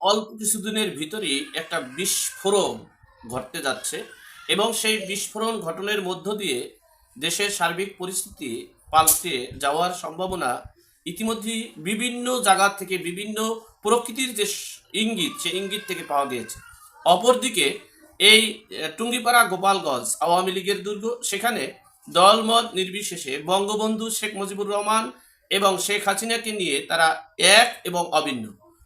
অল্প কিছুদিনের ভিতরেই একটা বিস্ফোরণ ঘটতে যাচ্ছে এবং সেই বিস্ফোরণ ঘটনের মধ্য দিয়ে দেশের সার্বিক পরিস্থিতি পাল্টে যাওয়ার সম্ভাবনা ইতিমধ্যেই বিভিন্ন জায়গা থেকে বিভিন্ন প্রকৃতির যে ইঙ্গিত, সে ইঙ্গিত থেকে পাওয়া গিয়েছে। অপরদিকে এই টুঙ্গিপাড়া গোপালগঞ্জ আওয়ামী লীগের দুর্গ, সেখানে দলমত নির্বিশেষে বঙ্গবন্ধু শেখ মুজিবুর রহমান এবং শেখ হাসিনাকে নিয়ে তারা এক এবং অভিন্ন।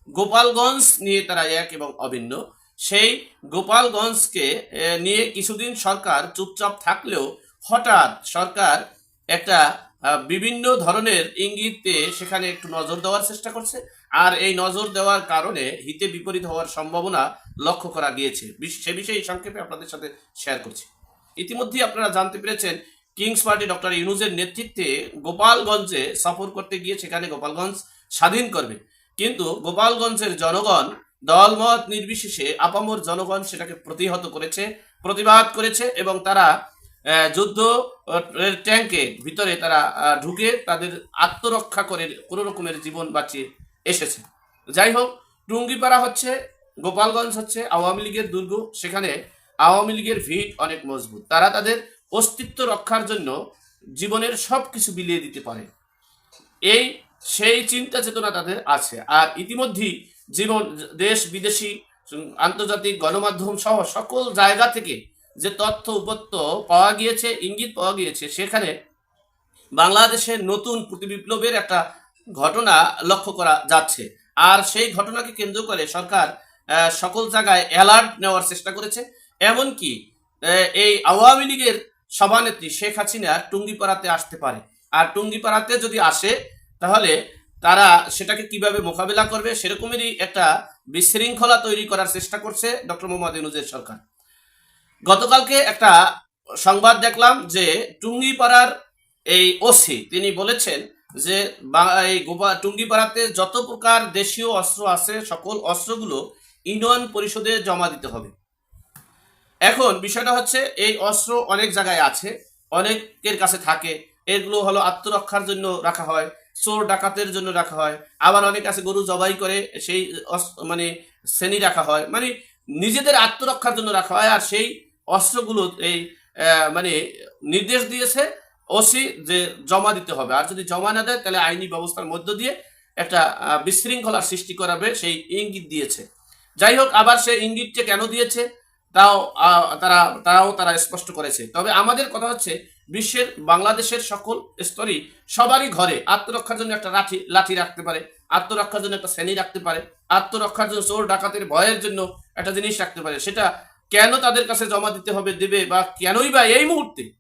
গোপালগঞ্জ নিয়ে তারা এক এবং অভিন্ন। সেই গোপালগঞ্জকে নিয়ে কিছুদিন সরকার চুপচাপ থাকলেও হঠাৎ সরকার একটা বিভিন্ন ধরনের ইঙ্গিতে সেখানে একটু নজর দেওয়ার চেষ্টা করছে। আর এই নজর দেওয়ার কারণে হিতে বিপরীত হওয়ার সম্ভাবনা লক্ষ্য করা গিয়েছে। সে বিষয়ে এই সংক্ষেপে আপনাদের সাথে শেয়ার করছি। ইতিমধ্যেই আপনারা জানতে পেরেছেন, কিংস পার্টি ডক্টর ইউনুজের নেতৃত্বে গোপালগঞ্জে সফর করতে গিয়ে সেখানে গোপালগঞ্জ স্বাধীন করবে। কিন্তু গোপালগঞ্জের জনগণ দলমত নির্বিশেষে আপামর জনগণ সেটাকে প্রতিহত করেছে, প্রতিবাদ করেছে এবং তারা যুদ্ধ ট্যাঙ্কে ভিতরে তারা ঢুকে তাদের আত্মরক্ষা করে কোনো রকমের জীবন বাঁচিয়ে এসেছে। যাই হোক, টুঙ্গিপাড়া হচ্ছে, গোপালগঞ্জ হচ্ছে আওয়ামী লীগের দুর্গ, সেখানে আওয়ামী লীগের ভিত অনেক মজবুত। তারা তাদের অস্তিত্ব রক্ষার জন্য জীবনের সব কিছু বিলিয়ে দিতে পারে। এই সেই চিন্তা চেতনা তাদের আছে। আর ইতিমধ্যেই জীবন, দেশ, বিদেশি, আন্তর্জাতিক গণমাধ্যম সহ সকল জায়গা থেকে যে তথ্য, উপত্য পাওয়া গিয়েছে, ইঙ্গিত পাওয়া গিয়েছে, সেখানে বাংলাদেশের নতুন প্রতিবিপ্লবের একটা ঘটনা লক্ষ্য করা যাচ্ছে। আর সেই ঘটনাকে কেন্দ্র করে সরকার সকল জায়গায় অ্যালার্ট নেওয়ার চেষ্টা করেছে। এমনকি এই আওয়ামী লীগের সভানেত্রী শেখ হাসিনা টুঙ্গিপাড়াতে আসতে পারে। আর টুঙ্গিপাড়াতে যদি আসে তাহলে তারা সেটাকে কীভাবে মোকাবিলা করবে সেরকমেরই একটা বিশৃঙ্খলা তৈরি করার চেষ্টা করছে ডক্টর মোহাম্মদ ইউনুজের সরকার। গতকালকে একটা সংবাদ দেখলাম যে টুঙ্গিপাড়ার এই ওসি, তিনি বলেছেন যে এই গোপা- টুঙ্গিপাড়াতে যত প্রকার দেশীয় অস্ত্র আছে, সকল অস্ত্রগুলো ইউনিয়ন পরিষদে জমা দিতে হবে। এখন বিষয়টা হচ্ছে এই অস্ত্র অনেক জায়গায় আছে, অনেকের কাছে থাকে, এগুলো হলো আত্মরক্ষার জন্য রাখা হয়। চোর ডাকাতের জন্য রাখা হয়। আবার অনেক আছে গরু জবাই করে সেই মানে শ্রেণি রাখা হয়। মানে নিজেদের আত্মরক্ষার জন্য রাখা হয়। আর সেই অস্ত্রগুলো এই মানে নির্দেশ দিয়েছে ওসি যে জমা দিতে হবে। আর যদি জমা না দেয়, তাহলে আইনি ব্যবস্থার মধ্য দিয়ে একটা বিশৃঙ্খলার সৃষ্টি করাবে সেই ইঙ্গিত দিয়েছে। যাই হোক, আবার সেই ইঙ্গিতটা কেন দিয়েছে, তাও তারা, তারাও তারা স্পষ্ট করেছে। তবে আমাদের কথা হচ্ছে বিশ্বের, বাংলাদেশের সকল স্তরই সবারই ঘরে আত্মরক্ষার জন্য একটা লাঠি লাঠি রাখতে পারে, আত্মরক্ষার জন্য একটা শ্রেণি রাখতে পারে, আত্মরক্ষার জন্য চোর, ডাকাতের ভয়ের জন্য একটা জিনিস রাখতে পারে। সেটা কেন তাদের কাছে জমা দিতে হবে, দেবে বা কেনই বা এই মুহূর্তে?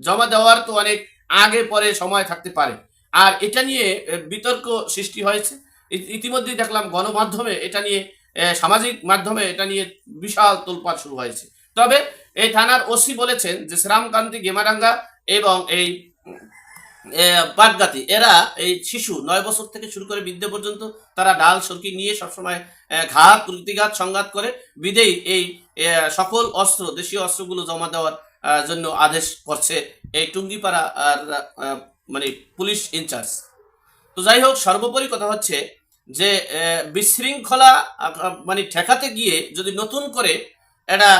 জমা দেওয়ার তো অনেক আগে পরে সময় থাকতে পারে। আর এটা নিয়ে বিতর্ক সৃষ্টি হয়েছে। ইতি- ইতিমধ্যেই দেখলাম গণমাধ্যমে এটা নিয়ে সামাজিক মাধ্যমে এটা নিয়ে বিশাল তোলপাড় শুরু হয়েছে। তবে এই থানার ওসি বলেছেন যে শ্রামকান্তি গেমারাঙ্গা এবং এই পাটগাতি এরা এই শিশু নয় বছর থেকে শুরু করে বৃদ্ধ পর্যন্ত তারা ডাল, সরকি নিয়ে সবসময় ঘাত, প্রতিঘাত, সংঘাত করে বিদেই এই সকল অস্ত্র, দেশীয় অস্ত্রগুলো জমা দেওয়ার জন্য আদেশ করছে এই টুঙ্গিপাড়া মানে পুলিশ ইনচার্জ। তো যাই হোক, সর্বোপরি কথা হচ্ছে যে বিশৃঙ্খলা মানে ঠেকাতে গিয়ে যদি নতুন করে একটা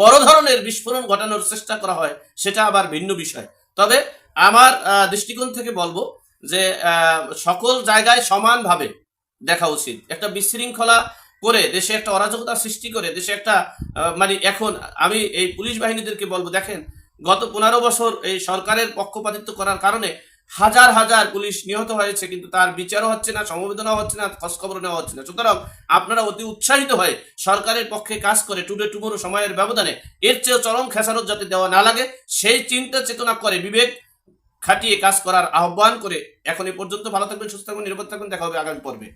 বড় ধরনের বিস্ফোরণ ঘটানোর চেষ্টা করা হয়, সেটা আবার ভিন্ন বিষয়। তবে আমার দৃষ্টিকোণ থেকে বলব যে সকল জায়গায় সমানভাবে দেখা উচিত। একটা বিশৃঙ্খলা করে দেশে একটা অরাজকতা সৃষ্টি করে দেশে একটা মানে এখন আমি এই পুলিশ বাহিনীদেরকে বলব, দেখেন, গত পনেরো বছর এই সরকারের পক্ষপাতিত্ব করার কারণে হাজার হাজার পুলিশ নিহত হয়েছে, কিন্তু তার বিচারও হচ্ছে না সমবেদনা হচ্ছে না খোঁজখবর নেওয়া হচ্ছে না। সুতরাং আপনারা অতি উৎসাহিত হয়ে সরকারের পক্ষে কাজ করে টুডে টুমোরো সময়ের ব্যবধানে এর চেয়ে চরম খেসারত যাতে দেওয়া না লাগে, সেই চিন্তা চেতনা করে বিবেক খাটিয়ে কাজ করার আহ্বান করে এখন এ পর্যন্ত ভালো থাকবেন, সুস্থ থাকবেন, নিরাপদ থাকবেন, দেখা হবে আগামী পর্বে।